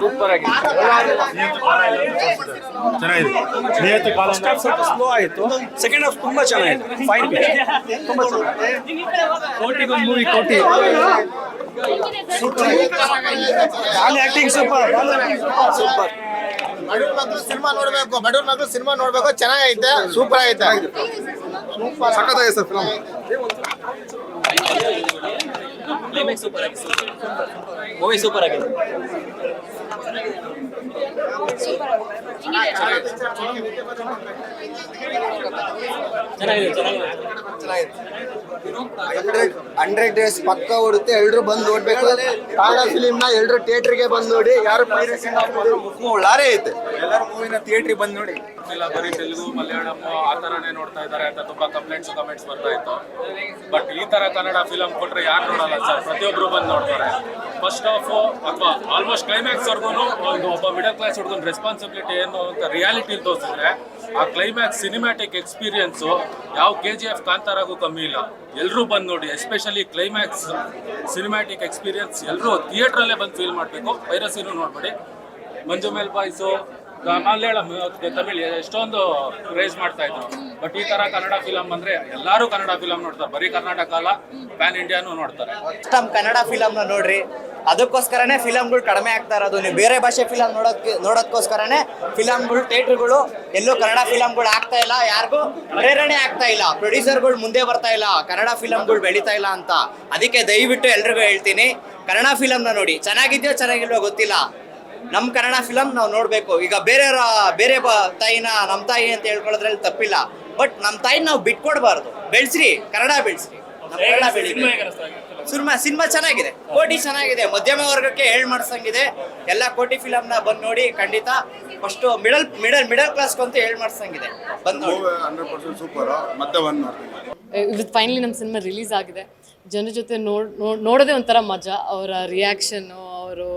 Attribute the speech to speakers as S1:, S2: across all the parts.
S1: Super ಆಗಿದೆ.
S2: ಚೆನ್ನಾಗಿದೆ.
S1: First half ಸ್ವಲ್ಪ ಸ್ಲೋ ಆಯಿತು ಸೆಕೆಂಡ್ ಹಾಫ್ ತುಂಬಾ ಚೆನ್ನಾಗಿದೆ. ಫೈನ್ ತುಂಬಾ ಚೆನ್ನಾಗಿದೆ. ಕೋಟಿಗೊಂದು ಮೂವಿ ಕೋಟಿ. ಬಾಲ್ ಆಕ್ಟಿಂಗ್ ಸೂಪರ್ ಸೂಪರ್
S3: ಬಡವ್ರ ಮಕ್ಕಳು ಸಿನಿಮಾ ನೋಡ್ಬೇಕು ಬಡವ್ರ ಮಕ್ಕಳು ಸಿನಿಮಾ ನೋಡ್ಬೇಕು ಚೆನ್ನಾಗೈತೆ ಸೂಪರ್ ಆಗೈತೆ.
S4: ಸಖತ್ತಾಗಿದೆ ಸರ್ ಫಿಲಮ್
S1: ಮೂವಿ ಸೂಪರ್ ಆಗಿದೆ. ಅದು ಚೆನ್ನಾಗಿದೆ ಚೆನ್ನಾಗಿದೆ.
S3: ಹಂಡ್ರೆಡ್ ಡೇಸ್ ಪಕ್ಕ ಓಡುತ್ತೆ ಎಲ್ರು ಬಂದು ನೋಡ್ಬೇಕು. ಕನ್ನಡ ಫಿಲಿಮ್ನ ಎಲ್ರು ಥಿಯೇಟರ್ಗೆ ಬಂದು ನೋಡಿ ಯಾರು ಲಾರಿ ಒಳ್ಳಾರೆ ಐತೆ. ಎಲ್ಲರೂ ಮೂವಿನ ಥಿಯೇಟರ್ ಬಂದು ನೋಡಿ.
S5: ಇಲ್ಲ ಬರೀ ತೆಲುಗು ಮಲಯಾಳಂ ಆ ತರನೇ ನೋಡ್ತಾ ಇದ್ದಾರೆ ಅಂತ ತುಂಬಾ ಕಂಪ್ಲೇಂಟ್ಸ್ ಕಮೆಂಟ್ಸ್ ಬರ್ತಾ ಇತ್ತು. ಬಟ್ ಈ ತರ ಕನ್ನಡ ಫಿಲಂ ಕೊಟ್ರೆ ಯಾರು ನೋಡಲ್ಲ ಸರ್? ಪ್ರತಿಯೊಬ್ರು ಬಂದು ನೋಡ್ತಾರೆ. ಫಸ್ಟ್ ಆಫ್ ಅಥವಾ ಆಲ್ಮೋಸ್ಟ್ ಕ್ಲೈಮ್ಯಾಕ್ಸ್ ವರ್ಗು ಒಂದು ಒಬ್ಬ ಮಿಡಲ್ ಕ್ಲಾಸ್ ಹುಡುಗನ ರೆಸ್ಪಾನ್ಸಿಬಿಲಿಟಿ ಏನು ಅಂತ ರಿಯಾಲಿಟಿ ತೋರಿಸಿದ್ರೆ, ಆ ಕ್ಲೈಮ್ಯಾಕ್ಸ್ ಸಿನಿಮ್ಯಾಟಿಕ್ ಎಕ್ಸ್ಪೀರಿಯನ್ಸು ಯಾವ ಕೆ ಜಿ ಎಫ್ ಕಾಂತಾರಾಗೂ ಕಮ್ಮಿ ಇಲ್ಲ. ಎಲ್ಲರೂ ಬಂದು ನೋಡಿ ಎಸ್ಪೆಷಲಿ ಕ್ಲೈಮ್ಯಾಕ್ಸ್ ಸಿನಿಮ್ಯಾಟಿಕ್ ಎಕ್ಸ್ಪೀರಿಯನ್ಸ್ ಎಲ್ಲರೂ ಥಿಯೇಟ್ರಲ್ಲೇ ಬಂದು ಫೀಲ್ ಮಾಡಬೇಕು. ಪೈರಸಿನೂ ನೋಡ್ಬೇಡಿ. ಮಂಜು ಮೇಲ್ ಬಾಯ್ಸು ಮಲಯಾಳಂ ತಮಿಳ್, ಎಷ್ಟೊಂದು ರೇಸ್ ಮಾಡ್ತಾ ಇದ್ರು. ಬಟ್ ಈ ತರ ಕನ್ನಡ ಫಿಲಮ್ ಅಂದ್ರೆ ಎಲ್ಲರೂ ಕನ್ನಡ ಫಿಲಮ್ ನೋಡ್ತಾರೆ. ಬರೀ ಕರ್ನಾಟಕ ಅಲ್ಲ ಪ್ಯಾನ್ ಇಂಡಿಯಾನು ನೋಡ್ತಾರೆ.
S6: ಕನ್ನಡ ಫಿಲಮ್ನ ನೋಡ್ರಿ. ಅದಕ್ಕೋಸ್ಕರನೇ ಫಿಲಮ್ಗಳು ಕಡಿಮೆ ಆಗ್ತಾ ಇರೋದು. ನೀವು ಬೇರೆ ಭಾಷೆ ಫಿಲಮ್ ನೋಡೋಕ್ಕೆ ನೋಡೋದಕ್ಕೋಸ್ಕರನೇ ಫಿಲಮ್ಗಳು ಥಿಯೇಟ್ರ್ಗಳು, ಎಲ್ಲೂ ಕನ್ನಡ ಫಿಲಮ್ಗಳು ಆಗ್ತಾ ಇಲ್ಲ. ಯಾರಿಗೂ ಪ್ರೇರಣೆ ಆಗ್ತಾ ಇಲ್ಲ. ಪ್ರೊಡ್ಯೂಸರ್ಗಳು ಮುಂದೆ ಬರ್ತಾ ಇಲ್ಲ. ಕನ್ನಡ ಫಿಲಮ್ಗಳು ಬೆಳೀತಾ ಇಲ್ಲ ಅಂತ. ಅದಕ್ಕೆ ದಯವಿಟ್ಟು ಎಲ್ರಿಗೂ ಹೇಳ್ತೀನಿ. ಕನ್ನಡ ಫಿಲಮ್ನ ನೋಡಿ. ಚೆನ್ನಾಗಿದೆಯೋ ಚೆನ್ನಾಗಿಲ್ವೋ ಗೊತ್ತಿಲ್ಲ. ನಮ್ಮ ಕನ್ನಡ ಫಿಲಮ್ ನಾವು ನೋಡಬೇಕು. ಈಗ ಬೇರೆ ಬೇರೆ ತಾಯಿನ ನಮ್ಮ ತಾಯಿ ಅಂತ ಹೇಳ್ಕೊಳ್ಳೋದ್ರಲ್ಲಿ ತಪ್ಪಿಲ್ಲ. ಬಟ್ ನಮ್ಮ ತಾಯಿನ ನಾವು ಬಿಟ್ಕೊಡ್ಬಾರ್ದು. ಬೆಳೆಸ್ರಿ. ಕನ್ನಡ ಬೆಳೆಸ್ರಿ. ನಮ್ಮ ಕನ್ನಡ ಸಿನಿಮಾ ಸಿನಿಮಾ ಚೆನ್ನಾಗಿದೆ. ಕೋಟಿ ಚೆನ್ನಾಗಿದೆ. ಮಧ್ಯಮ ವರ್ಗಕ್ಕೆ ಹೇಳ್ ಮಾಡಿಸಂಗಿದೆ. ಎಲ್ಲ ಕೋಟಿ ಫಿಲಮ್ನ ಬಂದು ನೋಡಿ ಖಂಡಿತ ಫಸ್ಟ್ ಮಿಡಲ್ ಮಿಡಲ್ ಮಿಡಲ್ ಕ್ಲಾಸ್ಗಂತೂ ಹೇಳ್ ಮಾಡಿಸಂಗಿದೆ. ಬಂದು ನೋಡಿ.
S4: ಸೂಪರ್ ಮತ್ತೆ ಬಂದು
S7: ಇವತ್ತು ಫೈನಲಿ ನಮ್ಮ ಸಿನಿಮಾ ರಿಲೀಸ್ ಆಗಿದೆ. ಜನರ ಜೊತೆ ನೋಡ್ ನೋಡ್- ನೋಡೋದೇ ಒಂಥರ ಮಜಾ. ಅವರ ರಿಯಾಕ್ಷನ್ನು ಅವರು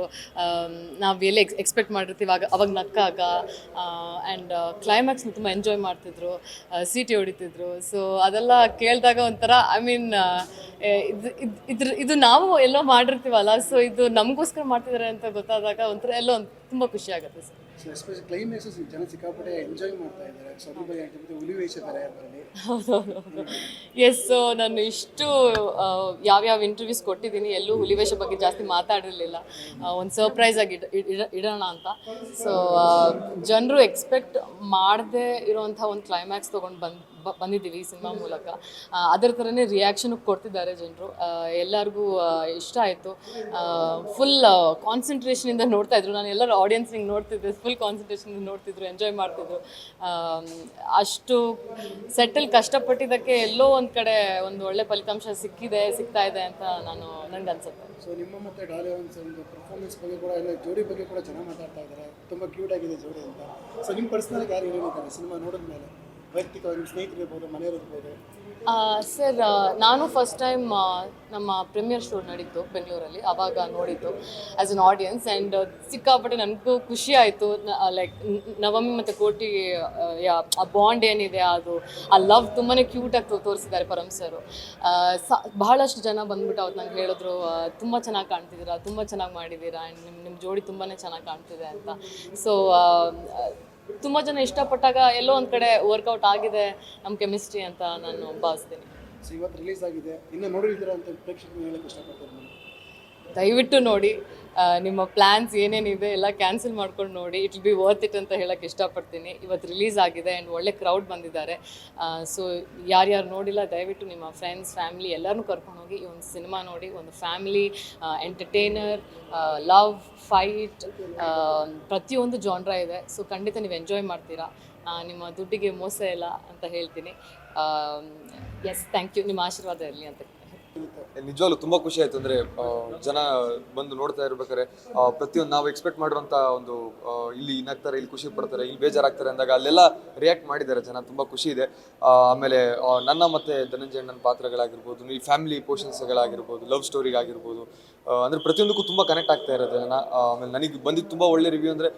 S7: ನಾವು ಎಲ್ಲಿ ಎಕ್ಸ್ ಎಕ್ಸ್ಪೆಕ್ಟ್ ಮಾಡಿರ್ತೀವಿ, ಆಗ, ಅವಾಗ ನಕ್ಕಾಗ ಆ್ಯಂಡ್ ಕ್ಲೈಮ್ಯಾಕ್ಸ್ನ ತುಂಬ ಎಂಜಾಯ್ ಮಾಡ್ತಿದ್ರು ಸೀಟಿ ಹೊಡಿತಿದ್ರು. ಸೊ ಅದೆಲ್ಲ ಕೇಳಿದಾಗ ಒಂಥರ ಐ ಮೀನ್ ಇದು ಇದು, ಇದ್ರ, ಇದು ನಾವು ಎಲ್ಲೋ ಮಾಡಿರ್ತೀವಲ್ಲ ಸೊ ಇದು ನಮಗೋಸ್ಕರ ಮಾಡ್ತಿದ್ದಾರೆ ಅಂತ ಗೊತ್ತಾದಾಗ ಒಂಥರ ಎಲ್ಲೋ ಒಂದು, ತುಂಬ ಖುಷಿ ಆಗುತ್ತೆ ಸರ್.
S8: ಎಸ್ಪೆಷಲಿ ಕ್ಲೈಮ್ಯಾಕ್ಸ್ ಜನ ಸಿಕ್ಕಾಪಟ್ಟೆ ಎಂಜಾಯ್ ಮಾಡ್ತಾ ಇದ್ದಾರೆ.
S7: ಎಸ್ ಸೊ ನಾನು ಇಷ್ಟು ಯಾವ ಯಾವ್ಯಾವ ಇಂಟರ್ವ್ಯೂಸ್ ಕೊಟ್ಟಿದ್ದೀನಿ, ಎಲ್ಲೂ ಹುಲಿವೇಷ ಬಗ್ಗೆ ಜಾಸ್ತಿ ಮಾತಾಡಿರಲಿಲ್ಲ ಒಂದು ಸರ್ಪ್ರೈಸ್ ಆಗಿ ಇಡ- ಇಡ- ಇಡೋಣ ಅಂತ. ಸೊ ಜನರು ಎಕ್ಸ್ಪೆಕ್ಟ್ ಮಾಡದೆ ಇರೋವಂಥ ಒಂದು ಕ್ಲೈಮ್ಯಾಕ್ಸ್ ತೊಗೊಂಡು ಬಂದು ಬಂದಿದ್ದೀವಿ ಈ ಸಿನಿಮಾ ಮೂಲಕ. ಅದರ ಥರನೇ ರಿಯಾಕ್ಷನ್ ಕೊಡ್ತಿದ್ದಾರೆ ಜನರು. ಎಲ್ಲರಿಗೂ ಇಷ್ಟ ಆಯಿತು. ಫುಲ್ ಕಾನ್ಸಂಟ್ರೇಷನಿಂದ ನೋಡ್ತಾ ಇದ್ರು. ನಾನು ಎಲ್ಲರೂ ಆಡಿಯನ್ಸ್ ಹಿಂಗೆ ನೋಡ್ತಿದ್ದೆ. ಫುಲ್ ಕಾನ್ಸಂಟ್ರೇಷನಿಂದ ನೋಡ್ತಿದ್ರು ಎಂಜಾಯ್ ಮಾಡ್ತಿದ್ರು. ಅಷ್ಟು ಸೆಟ್ಟಲ್ಲಿ ಕಷ್ಟಪಟ್ಟಿದ್ದಕ್ಕೆ ಎಲ್ಲೋ ಒಂದು ಕಡೆ ಒಂದು ಒಳ್ಳೆ ಫಲಿತಾಂಶ ಸಿಕ್ಕಿದೆ, ಸಿಗ್ತಾ ಇದೆ ಅಂತ ನಾನು ನನಗೆ ಅನ್ಸುತ್ತೆ.
S8: ಸೊ ನಿಮ್ಮ ಮತ್ತೆ ಡಾಲಿ ಒಂದು ಒಂದು ಪರ್ಫಾರ್ಮೆನ್ಸ್ ಬಗ್ಗೆ ಕೂಡ ಎಲ್ಲ ಜೋಡಿ ಬಗ್ಗೆ ಕೂಡ ಚೆನ್ನಾಗಿ ಮಾತಾಡ್ತಾ ಇದ್ದಾರೆ. ತುಂಬ ಕ್ಯೂಟ್ ಆಗಿದೆ ಜೋಡಿ ಅಂತ. ಸೊ ನಿಮ್ಮ ಪರ್ಸ್ನಲ್ ಯಾರು ಹೇಳಿದ್ದಾರೆ ಸಿನಿಮಾ ನೋಡಿದ ಮೇಲೆ ವೈಯಕ್ತಿಕವಾಗಿ
S7: ಸರ್ ನಾನು ಫಸ್ಟ್ ಟೈಮ್ ನಮ್ಮ ಪ್ರೀಮಿಯರ್ ಶೋ ನಡೀತು ಬೆಂಗಳೂರಲ್ಲಿ ಆವಾಗ ನೋಡಿದ್ದು ಆ್ಯಸ್ ಅನ್ ಆಡಿಯನ್ಸ್ ಆ್ಯಂಡ್ ಸಿಕ್ಕಾಪಟ್ಟೆ ನನಗೂ ಖುಷಿ ಆಯಿತು. ಲೈಕ್ ನವಮಿ ಮತ್ತು ಕೋಟಿ ಆ, ಬಾಂಡ್ ಏನಿದೆ ಅದು ಆ ಲವ್ ತುಂಬಾ ಕ್ಯೂಟಾಗಿ ತೋರಿಸಿದ್ದಾರೆ ಪರಮ್ ಸರು. ಬಹಳಷ್ಟು ಜನ ಬಂದ್ಬಿಟ್ಟು ಅವತ್ತು ನಂಗೆ ಹೇಳಿದ್ರು ತುಂಬ ಚೆನ್ನಾಗಿ ಕಾಣ್ತಿದ್ದೀರಾ ತುಂಬ ಚೆನ್ನಾಗಿ ಮಾಡಿದ್ದೀರಾ ಆ್ಯಂಡ್ ನಿಮ್ಮ ನಿಮ್ಮ ಜೋಡಿ ತುಂಬಾ ಚೆನ್ನಾಗಿ ಕಾಣ್ತಿದೆ ಅಂತ. ಸೊ ತುಂಬ ಜನ ಇಷ್ಟಪಟ್ಟಾಗ ಎಲ್ಲೋ ಒಂದು ಕಡೆ ವರ್ಕೌಟ್ ಆಗಿದೆ ನಮ್ಮ ಕೆಮಿಸ್ಟ್ರಿ ಅಂತ ನಾನು ಭಾವಿಸ್ತೀನಿ.
S8: ಸೊ ಇವತ್ತು ರಿಲೀಸ್ ಆಗಿದೆ. ಇನ್ನೂ ನೋಡಿದ್ರೆ ಅಂತ ಪ್ರೇಕ್ಷಕರು ಹೇಳಕ್ಕೆ ಇಷ್ಟಪಡ್ತಾರೆ. ನಾನು
S7: ದಯವಿಟ್ಟು ನೋಡಿ ನಿಮ್ಮ ಪ್ಲ್ಯಾನ್ಸ್ ಏನೇನಿದೆ ಎಲ್ಲ ಕ್ಯಾನ್ಸಲ್ ಮಾಡ್ಕೊಂಡು ನೋಡಿ it will be worth it ಅಂತ ಹೇಳಕ್ಕೆ ಇಷ್ಟಪಡ್ತೀನಿ. ಇವತ್ತು ರಿಲೀಸ್ ಆಗಿದೆ ಆ್ಯಂಡ್ ಒಳ್ಳೆ ಕ್ರೌಡ್ ಬಂದಿದ್ದಾರೆ. ಸೊ ಯಾರ್ಯಾರು ನೋಡಿಲ್ಲ, ದಯವಿಟ್ಟು ನಿಮ್ಮ ಫ್ರೆಂಡ್ಸ್ ಫ್ಯಾಮಿಲಿ ಎಲ್ಲರನ್ನೂ ಕರ್ಕೊಂಡು ಹೋಗಿ ಈ ಒಂದು ಸಿನಿಮಾ ನೋಡಿ, ಒಂದು ಫ್ಯಾಮಿಲಿ ಎಂಟರ್ಟೈನರ್ ಲವ್ ಫೈಟ್ ಪ್ರತಿಯೊಂದು ಜಾನ್ರ ಇದೆ. ಸೊ ಖಂಡಿತ ನೀವು ಎಂಜಾಯ್ ಮಾಡ್ತೀರಾ. ನಿಮ್ಮ ದುಡ್ಡಿಗೆ ಮೋಸ ಇಲ್ಲ ಅಂತ ಹೇಳ್ತೀನಿ. ಎಸ್ ಥ್ಯಾಂಕ್ ಯು ನಿಮ್ಮ ಆಶೀರ್ವಾದ ಇರಲಿ ಅಂತ.
S9: ನಿಜವಾಗ್ಲೂ ತುಂಬಾ ಖುಷಿ ಆಯ್ತು ಅಂದ್ರೆ ಜನ ಬಂದು ನೋಡ್ತಾ ಇರ್ಬೇಕಾದ್ರೆ ಪ್ರತಿಯೊಂದು ನಾವು ಎಕ್ಸ್ಪೆಕ್ಟ್ ಮಾಡಿರುವಂತ ಒಂದು ಇಲ್ಲಿ ನಗ್ತಾರೆ ಇಲ್ಲಿ ಖುಷಿ ಪಡ್ತಾರೆ, ಇಲ್ಲಿ ಬೇಜಾರಾಗ್ತಾರೆ ಅಂದಾಗ ಅಲ್ಲೆಲ್ಲ ರಿಯಾಕ್ಟ್ ಮಾಡಿದ್ದಾರೆ ಜನ, ತುಂಬಾ ಖುಷಿ ಇದೆ. ಆಮೇಲೆ ನನ್ನ ಮತ್ತೆ ಧನಂಜಯ ನನ್ನ ಪಾತ್ರಗಳಾಗಿರ್ಬೋದು, ಈ ಫ್ಯಾಮಿಲಿ ಪೋರ್ಷನ್ಸ್ಗಳಾಗಿರ್ಬೋದು ಲವ್ ಸ್ಟೋರಿಗಾಗಿರ್ಬೋದು ಅಂದ್ರೆ ಪ್ರತಿಯೊಂದಕ್ಕೂ ತುಂಬಾ ಕನೆಕ್ಟ್ ಆಗ್ತಾ ಇರೋದು ಜನ. ಆಮೇಲೆ ನನಗೆ ಬಂದಿದ್ದು ತುಂಬಾ ಒಳ್ಳೆ ರಿವ್ಯೂ ಅಂದರೆ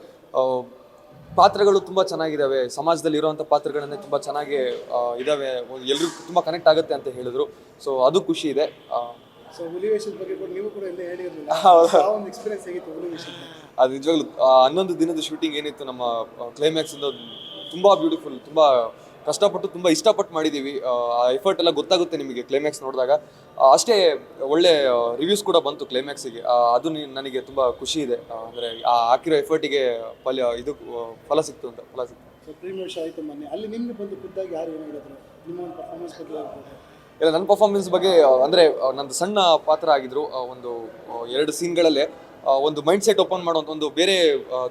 S9: ಪಾತ್ರಗಳು ತುಂಬ ಚೆನ್ನಾಗಿದ್ದಾವೆ ಸಮಾಜದಲ್ಲಿ ಇರುವಂಥ ಪಾತ್ರಗಳನ್ನೇ ತುಂಬ ಚೆನ್ನಾಗಿ ಇದ್ದಾವೆ ಇದಾವೆ. ಎಲ್ರಿಗೂ ತುಂಬ ಕನೆಕ್ಟ್ ಆಗುತ್ತೆ ಅಂತ ಹೇಳಿದ್ರು. ಸೊ ಅದು ಖುಷಿ ಇದೆ.
S8: ಸೊ ಬಗ್ಗೆ ಕೂಡ ನೀವು ಕೂಡ ಎಲ್ಲೇ ಹೇಳಿರಲಿಲ್ಲ. ಆ ಒಂದು ಎಕ್ಸ್ಪೀರಿಯನ್ಸ್ ಹೇಗಿತ್ತು
S9: ಅದು ನಿಜವಾಗ್ಲೂ ಆ ಹನ್ನೊಂದು ದಿನದ ಶೂಟಿಂಗ್ ಏನಿತ್ತು ನಮ್ಮ ಕ್ಲೈಮ್ಯಾಕ್ಸ್ ಇಂದ ತುಂಬ ಬ್ಯೂಟಿಫುಲ್ ತುಂಬ ಕಷ್ಟಪಟ್ಟು ತುಂಬ ಇಷ್ಟಪಟ್ಟು ಮಾಡಿದ್ದೀವಿ ಆ ಎಫರ್ಟ್ ಎಲ್ಲ ಗೊತ್ತಾಗುತ್ತೆ ನಿಮಗೆ ಕ್ಲೈಮ್ಯಾಕ್ಸ್ ನೋಡಿದಾಗ. ಅಷ್ಟೇ ಒಳ್ಳೆ ರಿವ್ಯೂಸ್ ಕೂಡ ಬಂತು ಕ್ಲೈಮ್ಯಾಕ್ಸಿಗೆ ಅದು ನನಗೆ ತುಂಬ ಖುಷಿ ಇದೆ. ಅಂದರೆ ಆ ಹಾಕಿರೋ ಎಫರ್ಟಿಗೆ ಫಲ ಇದು ಫಲ ಸಿಕ್ತು ಅಂತ ಫಲ ಸಿಕ್ತು.
S8: ಪ್ರೀಮಿಯರ್ ಶೋ ಆಯಿತು ಮೊನ್ನೆ. ಅಲ್ಲಿ ನಿಮಗೆ ಬಂದು ಖುದ್ದಾಗಿ ಯಾರು ಏನು ಹೇಳಿದ್ರು? ನಿಮ್ಮ ಒಂದು ಪರ್ಫಾರ್ಮೆನ್ಸ್ ಬಗ್ಗೆ ಹೇಳ್ಬೋದು.
S9: ಇಲ್ಲ ನನ್ನ ಪರ್ಫಾರ್ಮೆನ್ಸ್ ಬಗ್ಗೆ ಅಂದರೆ ನಂದು ಸಣ್ಣ ಪಾತ್ರ ಆಗಿದ್ರು ಒಂದು ಎರಡು ಸೀನ್ಗಳಲ್ಲೇ ಒಂದು ಮೈಂಡ್ ಸೆಟ್ ಓಪನ್ ಮಾಡುವಂಥ ಒಂದು ಬೇರೆ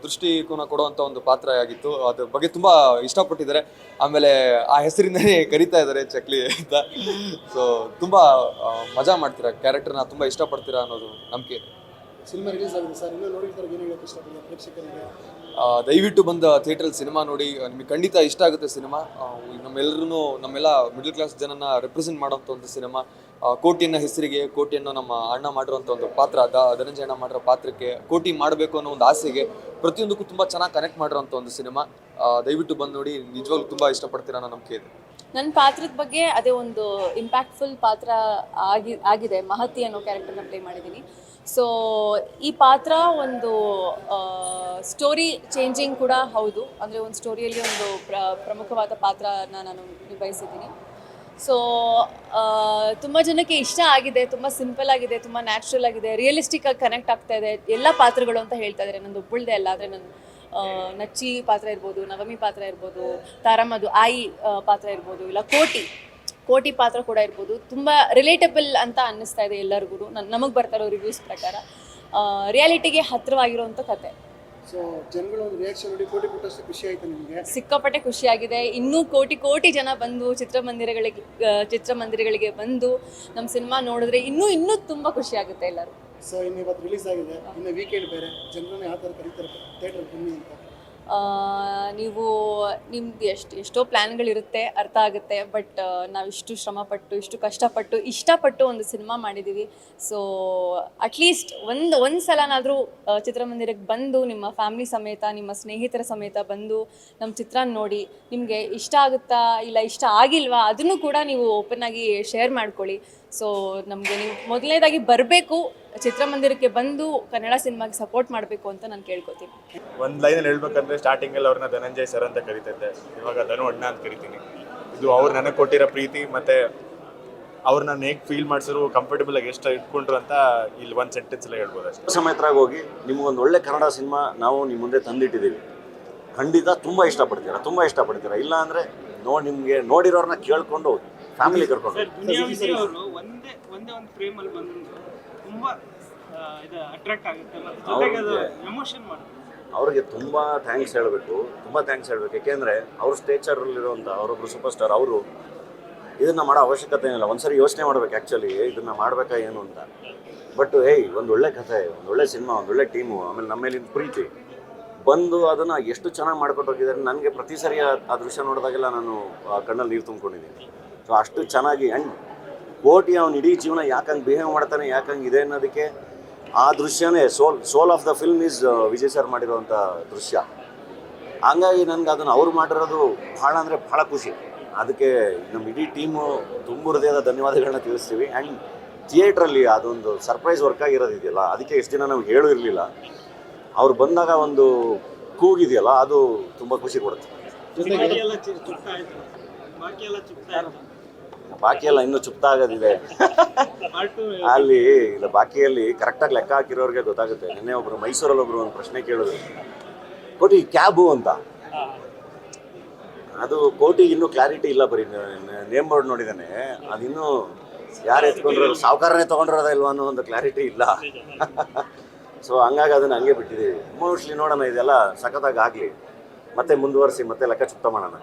S9: ದೃಷ್ಟಿಕೋನ ಕೊಡುವಂಥ ಒಂದು ಪಾತ್ರ ಆಗಿತ್ತು ಅದ್ರ ಬಗ್ಗೆ ತುಂಬ ಇಷ್ಟಪಟ್ಟಿದ್ದಾರೆ. ಆಮೇಲೆ ಆ ಹೆಸರಿಂದನೇ ಕರಿತಾ ಇದ್ದಾರೆ ಚಕ್ಲಿ ಅಂತ. ಸೊ ತುಂಬ ಮಜಾ ಮಾಡ್ತೀರಾ? ಕ್ಯಾರೆಕ್ಟರ್ನ ತುಂಬ ಇಷ್ಟಪಡ್ತೀರಾ ಅನ್ನೋದು ನಂಬಿಕೆ ಇದೆ.
S8: ಸಿನಿಮಾ ರಿಲೀಸ್ ಆಗಿದೆ ಸರ್. ನೋಡಿರ್ತಾರೆ ಏನು ಪ್ರೇಕ್ಷಕರಿಗೆ?
S9: ದಯವಿಟ್ಟು ಬಂದ ಥಿಯೇಟ್ರಲ್ಲಿ ಸಿನಿಮಾ ನೋಡಿ. ನಿಮಗೆ ಖಂಡಿತ ಇಷ್ಟ ಆಗುತ್ತೆ ಸಿನಿಮಾ. ನಮ್ಮೆಲ್ಲರೂ ನಮ್ಮೆಲ್ಲ ಮಿಡಲ್ ಕ್ಲಾಸ್ ಜನನ ರೆಪ್ರೆಸೆಂಟ್ ಮಾಡೋಂಥ ಒಂದು ಸಿನಿಮಾ. ಕೋಟಿಯನ್ನ ಹೆಸರಿಗೆ, ಕೋಟಿಯನ್ನು ನಮ್ಮ ಅಣ್ಣ ಮಾಡಿರುವಂಥ ಒಂದು ಪಾತ್ರ, ದ, ಧನಂಜಯ ಮಾಡಿರೋ ಪಾತ್ರಕ್ಕೆ ಕೋಟಿ ಮಾಡಬೇಕು ಅನ್ನೋ ಒಂದು ಆಸೆಗೆ ಪ್ರತಿಯೊಂದಕ್ಕೂ ತುಂಬ ಚೆನ್ನಾಗಿ ಕನೆಕ್ಟ್ ಮಾಡಿರೋಂಥ ಒಂದು ಸಿನಿಮಾ. ದಯವಿಟ್ಟು ಬಂದು ನೋಡಿ. ನಿಜವಾಗ್ಲೂ ತುಂಬ ಇಷ್ಟಪಡ್ತೀರಾ ಅನ್ನೋ ನಂಬಿಕೆ ಇದೆ.
S10: ನನ್ನ ಪಾತ್ರದ ಬಗ್ಗೆ ಅದೇ ಒಂದು ಇಂಪ್ಯಾಕ್ಟ್ಫುಲ್ ಪಾತ್ರ ಆಗಿ, ಆಗಿದೆ. ಮಹತಿ ಅನ್ನೋ ಕ್ಯಾರೆಕ್ಟರ್ನ ಪ್ಲೇ ಮಾಡಿದ್ದೀನಿ ಸೊ ಈ ಪಾತ್ರ ಒಂದು ಸ್ಟೋರಿ ಚೇಂಜಿಂಗ್ ಕೂಡ ಹೌದು. ಅಂದರೆ ಒಂದು ಸ್ಟೋರಿಯಲ್ಲಿ ಒಂದು ಪ್ರ, ಪ್ರಮುಖವಾದ ಪಾತ್ರನ ನಾನು ನಿಭಾಯಿಸಿದ್ದೀನಿ. ಸೊ ತುಂಬ ಜನಕ್ಕೆ ಇಷ್ಟ ಆಗಿದೆ. ತುಂಬ ಸಿಂಪಲ್ ಆಗಿದೆ. ತುಂಬ ನ್ಯಾಚುರಲ್ ಆಗಿದೆ. ರಿಯಲಿಸ್ಟಿಕ್ ಆಗಿ ಕನೆಕ್ಟ್ ಆಗ್ತಾ ಇದೆ. ಎಲ್ಲ ಪಾತ್ರಗಳು ಅಂತ ಹೇಳ್ತಾ ಇದ್ದಾರೆ. ನಂದು ಒಬ್ಬಳದೇ ಅಲ್ಲ. ಆದರೆ ನನ್ನ ನಚ್ಚಿ ಪಾತ್ರ ಇರ್ಬೋದು, ನವಮಿ ಪಾತ್ರ ಇರ್ಬೋದು ತಾರಮ್ಮದು ಆಯಿ ಪಾತ್ರ ಇರ್ಬೋದು, ಇಲ್ಲ ಕೋಟಿ ಕೋಟಿ ಪಾತ್ರ ಕೂಡ ಇರ್ಬೋದು. ತುಂಬ ರಿಲೇಟಬಲ್ ಅಂತ ಅನ್ನಿಸ್ತಾ ಇದೆ ಎಲ್ಲರಿಗೂ. ನಮಗೆ ಬರ್ತಾ ಇರೋ ರಿವ್ಯೂಸ್ ಪ್ರಕಾರ. ರಿಯಾಲಿಟಿಗೆ ಹತ್ತಿರವಾಗಿರುವಂಥ ಕತೆ.
S8: ಸೊ ಜನಗಳ ಒಂದು ರಿಯಾಕ್ಷನ್ ನೋಡಿ ಕೋಟಿ ಕೊಟ್ಟಷ್ಟು ಖುಷಿ ಆಯಿತು ನಿಮಗೆ.
S10: ಸಿಕ್ಕಾಪಟ್ಟೆ ಖುಷಿಯಾಗಿದೆ ಇನ್ನೂ ಕೋಟಿ ಕೋಟಿ ಜನ ಬಂದು ಚಿತ್ರಮಂದಿರಗಳಿಗೆ ಚಿತ್ರಮಂದಿರಗಳಿಗೆ ಬಂದು ನಮ್ಮ ಸಿನಿಮಾ ನೋಡಿದ್ರೆ ಇನ್ನೂ ಇನ್ನೂ ತುಂಬ ಖುಷಿ ಆಗುತ್ತೆ ಎಲ್ಲರೂ.
S8: ಸೊ ಇನ್ನು ಇವತ್ತು ರಿಲೀಸ್ ಆಗಿದೆ. ಇನ್ನು ವೀಕೆಂಡ್ ಬೇರೆ. ಜನರನ್ನ ಯಾವ ಥರ ಕರೀತಾರೆ? ಥಿಯೇಟರ್ ಬನ್ನಿ ಅಂತ.
S10: ನೀವು ನಿಮ್ದು ಎಷ್ಟು, ಎಷ್ಟೋ ಪ್ಲ್ಯಾನ್ಗಳಿರುತ್ತೆ ಅರ್ಥ ಆಗುತ್ತೆ, ಬಟ್ ನಾವು ಇಷ್ಟು ಶ್ರಮಪಟ್ಟು, ಇಷ್ಟು ಕಷ್ಟಪಟ್ಟು, ಇಷ್ಟಪಟ್ಟು ಒಂದು ಸಿನಿಮಾ ಮಾಡಿದ್ದೀವಿ ಸೊ ಅಟ್ಲೀಸ್ಟ್ ಒಂದು ಒಂದು ಸಲನಾದರೂ ಚಿತ್ರಮಂದಿರಕ್ಕೆ ಬಂದು, ನಿಮ್ಮ ಫ್ಯಾಮ್ಲಿ ಸಮೇತ, ನಿಮ್ಮ ಸ್ನೇಹಿತರ ಸಮೇತ ಬಂದು ನಮ್ಮ ಚಿತ್ರ ನೋಡಿ, ನಿಮಗೆ ಇಷ್ಟ ಆಗುತ್ತಾ, ಇಲ್ಲ ಇಷ್ಟ ಆಗಿಲ್ವಾ, ಅದನ್ನು ಕೂಡ ನೀವು ಓಪನ್ ಆಗಿ ಶೇರ್ ಮಾಡ್ಕೊಳ್ಳಿ. ಸೊ ನಮಗೆ ನೀವು ಮೊದಲನೇದಾಗಿ ಬರಬೇಕು ಚಿತ್ರಮಂದಿರಕ್ಕೆ ಬಂದು ಕನ್ನಡ ಸಿನಿಮಾಗೆ ಸಪೋರ್ಟ್ ಮಾಡಬೇಕು ಅಂತ ನಾನು ಕೇಳ್ಕೊತೀನಿ.
S2: ಒಂದ್ ಲೈನ್ ಹೇಳ್ಬೇಕಂದ್ರೆ ಸ್ಟಾರ್ಟಿಂಗ್ ಅಲ್ಲಿ ಅವ್ರನ್ನ ಧನಂಜಯ್ ಸರ್ ಅಂತ ಕರಿತಿದ್ದೆ. ಇವಾಗ ಧನು ಅಣ್ಣ ಅಂತ ಕರಿತೀನಿ. ಇದು ಅವ್ರು ನನಗೆ ಕೊಟ್ಟಿರೋ ಪ್ರೀತಿ ಮತ್ತೆ ಅವ್ರು ನಾನು ಹೇಗೆ ಫೀಲ್ ಮಾಡಿಸಿದ್ರು ಕಂಫರ್ಟಬಲ್ ಆಗಿ ಎಷ್ಟು ಇಟ್ಕೊಂಡ್ರು ಅಂತ ಇಲ್ಲಿ ಒಂದು ಸೆಂಟೆನ್ಸ್ ಎಲ್ಲ ಹೇಳ್ಬೋದು ಅಷ್ಟೇ.
S11: ಸಮೇತರಾಗಿ ಹೋಗಿ ನಿಮಗೊಂದು ಒಳ್ಳೆ ಕನ್ನಡ ಸಿನಿಮಾ ನಾವು ನಿಮ್ಮ ಮುಂದೆ ತಂದಿಟ್ಟಿದ್ದೀವಿ ಖಂಡಿತ ತುಂಬ ಇಷ್ಟಪಡ್ತೀರ ತುಂಬ ಇಷ್ಟಪಡ್ತೀರಾ? ಇಲ್ಲ ಅಂದರೆ ನೋ ನಿಮಗೆ ನೋಡಿರೋರನ್ನ ಕೇಳ್ಕೊಂಡು ಫ್ಯಾಮಿಲಿ ಕರ್ಕೊಂಡು ಹೋಗಿ.
S12: ಅವರು ಒಂದೇ ಒಂದೇ ಒಂದು ಫ್ರೇಮ್ ಅಲ್ಲಿ ಬಂದ್ರು. ತುಂಬಾ ಇದು ಅಟ್ರಾಕ್ಟ್ ಆಗುತ್ತೆ ಮತ್ತೆ ಜೊತೆಗೆ ಅದು ಎಮೋಷನ್ ಮಾಡುತ್ತೆ
S11: ಅವ್ರಿಗೆ ತುಂಬ ಥ್ಯಾಂಕ್ಸ್ ಹೇಳಬೇಕು. ತುಂಬ ಥ್ಯಾಂಕ್ಸ್ ಹೇಳಬೇಕು. ಯಾಕೆಂದರೆ ಅವ್ರ ಸ್ಟೇಚರಲ್ಲಿರುವಂಥ ಅವರೊಬ್ಬರು ಸೂಪರ್ ಸ್ಟಾರ್ ಅವರು ಇದನ್ನು ಮಾಡೋ ಅವಶ್ಯಕತೆ ಏನಿಲ್ಲ. ಒಂದ್ಸರಿ ಯೋಚನೆ ಮಾಡ್ಬೇಕು ಆ್ಯಕ್ಚುಲಿ ಇದನ್ನು ಮಾಡಬೇಕಾ ಏನು ಅಂತ. ಬಟ್ ಏಯ್ ಒಂದು ಒಳ್ಳೆ ಕಥೆ ಒಂದು ಒಳ್ಳೆ ಸಿನಿಮಾ ಒಂದು ಒಳ್ಳೆ ಟೀಮು ಆಮೇಲೆ ನಮ್ಮ ಮೇಲಿನ ಪ್ರೀತಿ ಬಂದು ಅದನ್ನು ಎಷ್ಟು ಚೆನ್ನಾಗಿ ಮಾಡ್ಕೊಂಡು ಹೋಗಿದ್ದಾರೆ ನನಗೆ ಪ್ರತಿ ಸರಿ ಆ- ದೃಶ್ಯ ನೋಡಿದಾಗೆಲ್ಲ ನಾನು ಆ ಕಣ್ಣಲ್ಲಿ ನೀರು ತುಂಬ್ಕೊಂಡಿದ್ದೀನಿ. ಸೊ ಅಷ್ಟು ಚೆನ್ನಾಗಿ ಆ್ಯಂಡ್ ಕೋಟಿ ಅವ್ನು ಇಡೀ ಜೀವನ ಯಾಕಂಗೆ ಬಿಹೇವ್ ಮಾಡ್ತಾನೆ, ಯಾಕಂಗೆ ಇದೆ ಅನ್ನೋದಕ್ಕೆ ಆ ದೃಶ್ಯನೇ soul soul of the film is Vijay sir ಮಾಡಿರುವಂಥ ದೃಶ್ಯ. ಹಂಗಾಗಿ ನನಗೆ ಅದನ್ನು ಅವ್ರು ಮಾಡಿರೋದು ಭಾಳ ಅಂದರೆ ಭಾಳ ಖುಷಿ. ಅದಕ್ಕೆ ನಮ್ಮ ಇಡೀ ಟೀಮು ತುಂಬ ಹೃದಯದ ಧನ್ಯವಾದಗಳನ್ನ ತಿಳಿಸ್ತೀವಿ. ಆ್ಯಂಡ್ ಥಿಯೇಟ್ರಲ್ಲಿ ಅದೊಂದು ಸರ್ಪ್ರೈಸ್ ವರ್ಕ್ ಆಗಿರೋದಿದೆಯಲ್ಲ ಅದಕ್ಕೆ ಎಷ್ಟು ದಿನ ನಮ್ಗೆ ಹೇಳು ಇರಲಿಲ್ಲ. ಅವ್ರು ಬಂದಾಗ ಒಂದು ಕೂಗಿದೆಯಲ್ಲ ಅದು ತುಂಬ ಖುಷಿ ಕೊಡುತ್ತೆ.
S12: ಬಾಕಿ ಎಲ್ಲ ಚುಪ್ತಾ ಚುಪ್ತಾ
S11: ಇನ್ನೂ ಚುಪ್ತ ಆಗೋದಿದೆ. ಅಲ್ಲಿ ಇಲ್ಲ ಬಾಕಿಯಲ್ಲಿ ಕರೆಕ್ಟಾಗಿ ಲೆಕ್ಕ ಹಾಕಿರೋರಿಗೆ ಗೊತ್ತಾಗುತ್ತೆ. ನಿನ್ನೆ ಒಬ್ರು ಮೈಸೂರಲ್ಲಿ ಒಬ್ರು ಒಂದು ಪ್ರಶ್ನೆ ಕೇಳಿದ್ರು. ಕೋಟಿ ಕ್ಯಾಬು ಅಂತ. ಅದು ಕೋಟಿ ಇನ್ನೂ ಕ್ಲಾರಿಟಿ ಇಲ್ಲ ಬರೀ ನೇಮ್ ಬೋರ್ಡ್ ನೋಡಿದಾನೆ. ಅದಿನ್ನೂ ಯಾರು ಎತ್ಕೊಂಡ್ರು ಸಾವುಕಾರನೇ ತೊಗೊಂಡಿರೋದ ಇಲ್ವಾ ಅನ್ನೋ ಒಂದು ಕ್ಲಾರಿಟಿ ಇಲ್ಲ. ಸೊ ಹಂಗಾಗಿ ಅದನ್ನು ಹಂಗೆ ಬಿಟ್ಟಿದ್ದೀವಿ. ಮೋಸ್ಟ್ಲಿ ನೋಡೋಣ ಇದೆಲ್ಲ ಸಖತ್ತಾಗಿ ಆಗಲಿ. ಮತ್ತೆ ಮುಂದುವರಿಸಿ ಮತ್ತೆ ಲೆಕ್ಕ ಚುಕ್ತ ಮಾಡೋಣ.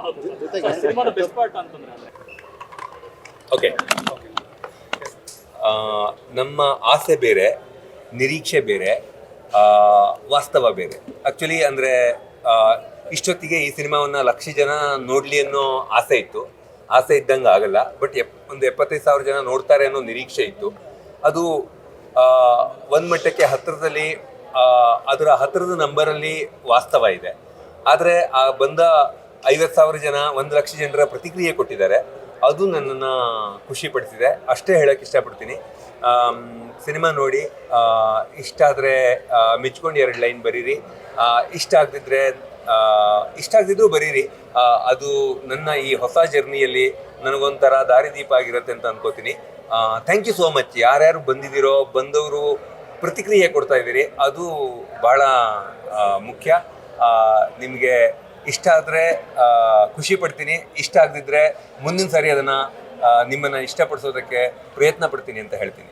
S13: ಓಕೆ ನಮ್ಮ ಆಸೆ ಬೇರೆ, ನಿರೀಕ್ಷೆ ಬೇರೆ ವಾಸ್ತವ ಬೇರೆ. ಆ್ಯಕ್ಚುಲಿ ಅಂದರೆ ಇಷ್ಟೊತ್ತಿಗೆ ಈ ಸಿನಿಮಾವನ್ನು ಲಕ್ಷ ಜನ ನೋಡಲಿ ಅನ್ನೋ ಆಸೆ ಇತ್ತು. ಆಸೆ ಇದ್ದಂಗೆ ಆಗಲ್ಲ ಬಟ್ ಎಪ್, ಒಂದು ಎಪ್ಪತ್ತೈದು ಸಾವಿರ ಜನ ನೋಡ್ತಾರೆ ಅನ್ನೋ ನಿರೀಕ್ಷೆ ಇತ್ತು. ಅದು ಒಂದು ಮಟ್ಟಕ್ಕೆ ಹತ್ತಿರದಲ್ಲಿ ಅದರ ಹತ್ತಿರದ ನಂಬರಲ್ಲಿ ವಾಸ್ತವ ಇದೆ. ಆದರೆ, ಆ ಬಂದ ಐವತ್ತು ಸಾವಿರ ಜನ, ಒಂದು ಲಕ್ಷ ಜನರ ಪ್ರತಿಕ್ರಿಯೆ ಕೊಟ್ಟಿದ್ದಾರೆ. ಅದು ನನ್ನನ್ನು ಖುಷಿಪಡಿಸಿದೆ ಅಷ್ಟೇ ಹೇಳೋಕ್ಕೆ ಇಷ್ಟಪಡ್ತೀನಿ. ಸಿನಿಮಾ ನೋಡಿ ಇಷ್ಟ ಆದರೆ ಮೆಚ್ಕೊಂಡು ಎರಡು ಲೈನ್ ಬರೀರಿ. ಇಷ್ಟ ಆಗದಿದ್ರೆ ಇಷ್ಟ ಆಗದಿದ್ರು ಬರೀರಿ. ಅದು ನನ್ನ ಈ ಹೊಸ ಜರ್ನಿಯಲ್ಲಿ ನನಗೊಂಥರ ದಾರಿದೀಪ ಆಗಿರುತ್ತೆ ಅಂತ ಅನ್ಕೋತೀನಿ. ಥ್ಯಾಂಕ್ ಯು ಸೋ ಮಚ್ ಯಾರ್ಯಾರು ಬಂದಿದ್ದೀರೋ, ಬಂದವರು ಪ್ರತಿಕ್ರಿಯೆ ಕೊಡ್ತಾ ಇದ್ದೀರಿ, ಅದು ಭಾಳ ಮುಖ್ಯ. ನಿಮಗೆ ಇಷ್ಟ ಆದರೆ ಖುಷಿ ಪಡ್ತೀನಿ. ಇಷ್ಟ ಆಗದಿದ್ರೆ ಮುಂದಿನ ಸಾರಿ ಅದನ್ನು ನಿಮ್ಮನ್ನು ಇಷ್ಟಪಡಿಸೋದಕ್ಕೆ ಪ್ರಯತ್ನ ಪಡ್ತೀನಿ ಅಂತ ಹೇಳ್ತೀನಿ.